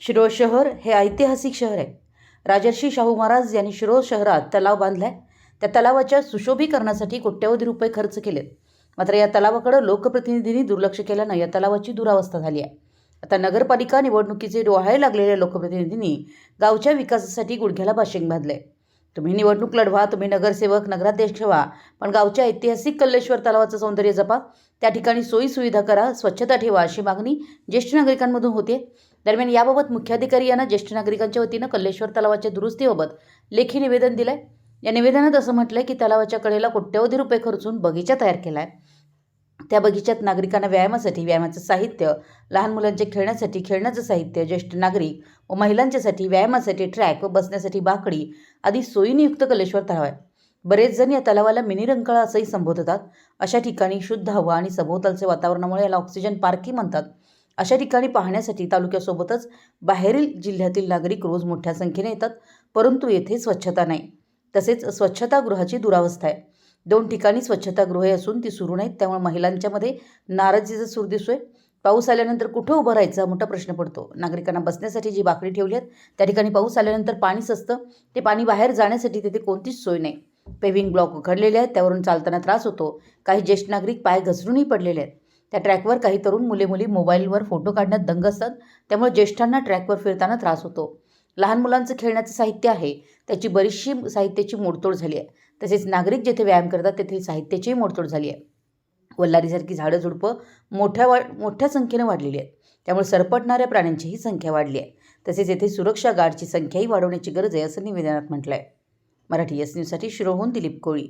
शिरोळ शहर हे ऐतिहासिक शहर आहे. राजर्षी शाहू महाराज यांनी शिरोळ शहरात तलाव बांधलाय. त्या तलावाच्या सुशोभीकरणासाठी कोट्यवधी रुपये खर्च केलेत मात्र या तलावाकडे लोकप्रतिनिधींनी दुर्लक्ष केल्यानं या तलावाची दुरावस्था झाली आहे. आता नगरपालिका निवडणुकीचे डोहाळे लागलेल्या लोकप्रतिनिधींनी गावच्या विकासासाठी गुडघ्याला बाशिंग बांधले तुम्ही निवडणूक लढवा तुम्ही नगरसेवक नगराध्यक्ष ठेवा पण गावच्या ऐतिहासिक कल्लेश्वर तलावाचं सौंदर्य जपा. त्या ठिकाणी सोयीसुविधा करा स्वच्छता ठेवा अशी मागणी ज्येष्ठ नागरिकांमधून होते. दरम्यान याबाबत मुख्याधिकारी यांना ज्येष्ठ नागरिकांच्या वतीनं कल्लेश्वर तलावाच्या दुरुस्तीबाबत लेखी निवेदन दिलं आहे या निवेदनात असं आहे की तलावाच्या कडेला कोट्यवधी रुपये खर्चून बगीचा तयार केला आहे त्या बगीच्यात नागरिकांना व्यायामासाठी व्यायामाचं साहित्य लहान मुलांच्या खेळण्यासाठी खेळण्याचं साहित्य ज्येष्ठ नागरिक व महिलांच्यासाठी व्यायामासाठी ट्रॅक व बसण्यासाठी बाकडी आदी सोयीनियुक्त कलेश्वर तलाव आहे. बरेच जण या तलावाला मिनी रंकाळा असंही संबोधतात. अशा ठिकाणी शुद्ध हवा आणि सभोवतालचे वातावरणामुळे याला ऑक्सिजन पार्कही म्हणतात. अशा ठिकाणी पाहण्यासाठी तालुक्यासोबतच बाहेरील जिल्ह्यातील नागरिक रोज मोठ्या संख्येने येतात परंतु येथे स्वच्छता नाही. तसेच स्वच्छतागृहाची दुरावस्था आहे. दोन ठिकाणी स्वच्छतागृहे असून ती सुरू नाहीत त्यामुळे महिलांच्यामध्ये नाराजीचा सूर दिसतोय. पाऊस आल्यानंतर कुठं उभं राहायचा मोठा प्रश्न पडतो. नागरिकांना बसण्यासाठी जी बाकडी ठेवली आहेत त्या ठिकाणी पाऊस आल्यानंतर पाणीच असतं ते पाणी बाहेर जाण्यासाठी तिथे कोणतीच सोय नाही. पेव्हिंग ब्लॉक उघडलेले आहेत त्यावरून चालताना त्रास होतो. काही ज्येष्ठ नागरिक पाय घसरूनही पडलेले आहेत. त्या ट्रॅकवर काही तरुण मुले मुली मोबाईलवर फोटो काढण्यात दंग असतात त्यामुळे ज्येष्ठांना ट्रॅकवर फिरताना त्रास होतो. लहान मुलांचं खेळण्याचं साहित्य आहे. त्याची बरीचशी साहित्याची मोडतोड झाली आहे. तसेच नागरिक जेथे व्यायाम करतात तेथील साहित्याचीही मोडतोड झाली आहे. वल्लारीसारखी झाडं झुडपं मोठ्या वा मोठ्या संख्येनं वाढलेली आहेत. त्यामुळे सरपटणाऱ्या प्राण्यांचीही संख्या वाढली आहे. तसेच येथे सुरक्षा गार्डची संख्याही वाढवण्याची गरज आहे असं निवेदनात म्हटलं आहे मराठी एस न्यूजसाठी शिरोहून दिलीप कोळी.